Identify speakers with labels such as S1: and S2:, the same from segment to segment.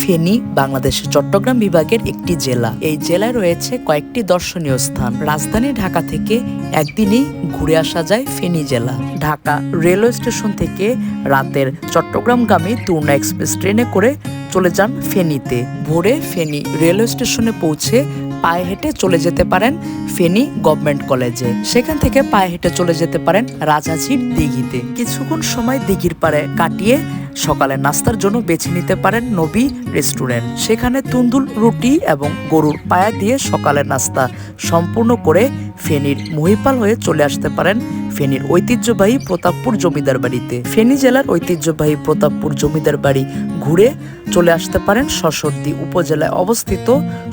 S1: ফেনী, বাংলাদেশের চট্টগ্রাম বিভাগের একটি জেলা। এই জেলায় রয়েছে কয়েকটি দর্শনীয় স্থান। রাজধানী ঢাকা থেকে একদিনেই ঘুরে আসা যায় ফেনী জেলা। ঢাকা রেলওয়ে স্টেশন থেকে রাতের চট্টগ্রামগামী তুর্না এক্সপ্রেস ট্রেনে করে চলে যান ফেনীতে। ভোরে ফেনী রেলওয়ে স্টেশনে পৌঁছে পায়ে হেঁটে চলে যেতে পারেন ফেনী গভর্নমেন্ট কলেজে। সেখান থেকে পায়ে হেঁটে চলে যেতে পারেন রাজহাঁচির দিঘিতে। কিছুক্ষণ সময় দিঘির পাড়ে কাটিয়ে সকালে নাস্তার জন্য বেছে নিতে পারেন নবী রেস্টুরেন্ট। সেখানে তুন্দুল, রুটি এবং গরুর পায়া দিয়ে সকালের নাস্তা সম্পূর্ণ করে ফেনীর মহিপাল হয়ে চলে আসতে পারেন ফেনীর ঐতিহ্যবাহী প্রতাপপুর জমিদার বাড়িতে। ফেনী জেলার ঐতিহ্যবাহী প্রতাপপুর জমিদার বাড়ি ঘুরে চলে আসতে পারেন সশর্দি উপজেলায় অবস্থিত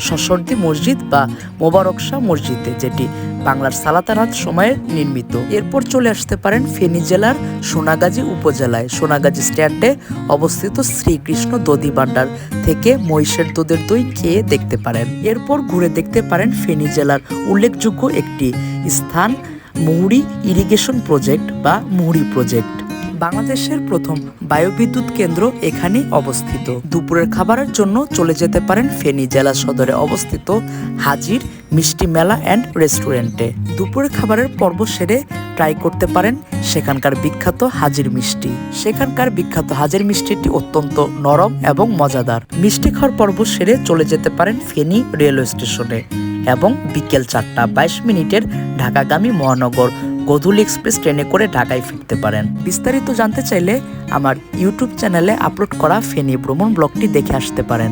S1: সশর্দি মসজিদ বা মোবারক শাহ মসজিদে, যেটি বাংলার সালাতারাত সময়ে নির্মিত। এরপর চলে আসতে পারেন ফেনী জেলার সোনাগাজী উপজেলায়। সোনাগাজী স্ট্যান্ডে অবস্থিত শ্রীকৃষ্ণ দধি ভাণ্ডার থেকে মহিষের দুধের দই খেয়ে দেখতে পারেন। এরপর ঘুরে দেখতে পারেন ফেনী জেলার উল্লেখযোগ্য একটি স্থান মুহুরী ইরিগেশন প্রজেক্ট বা মুহুরী প্রজেক্ট। বাংলাদেশের প্রথম বায়ুবিদ্যুৎ কেন্দ্র এখানে অবস্থিত। দুপুরের খাবারের জন্য চলে যেতে পারেন ফেনী জেলা সদরে অবস্থিত হাজির মিষ্টি মেলা অ্যান্ড রেস্টুরেন্টে। দুপুরের খাবারের পর্ব সেরে ট্রাই করতে পারেন সেখানকার বিখ্যাত হাজির মিষ্টি। সেখানকার বিখ্যাত হাজির মিষ্টিটি অত্যন্ত নরম এবং মজাদার। মিষ্টি খাওয়ার পর্ব সেরে চলে যেতে পারেন ফেনী রেলওয়ে স্টেশনে। এবং বিকেল চারটা বাইশ মিনিটের ঢাকাগামী মহানগর গধুল এক্সপ্রেস ট্রেনে করে ঢাকায় ফিরতে পারেন। বিস্তারিত জানতে চাইলে আমার ইউটিউব চ্যানেলে আপলোড করা ফেনী ভ্রমণ ব্লগটি দেখে আসতে পারেন।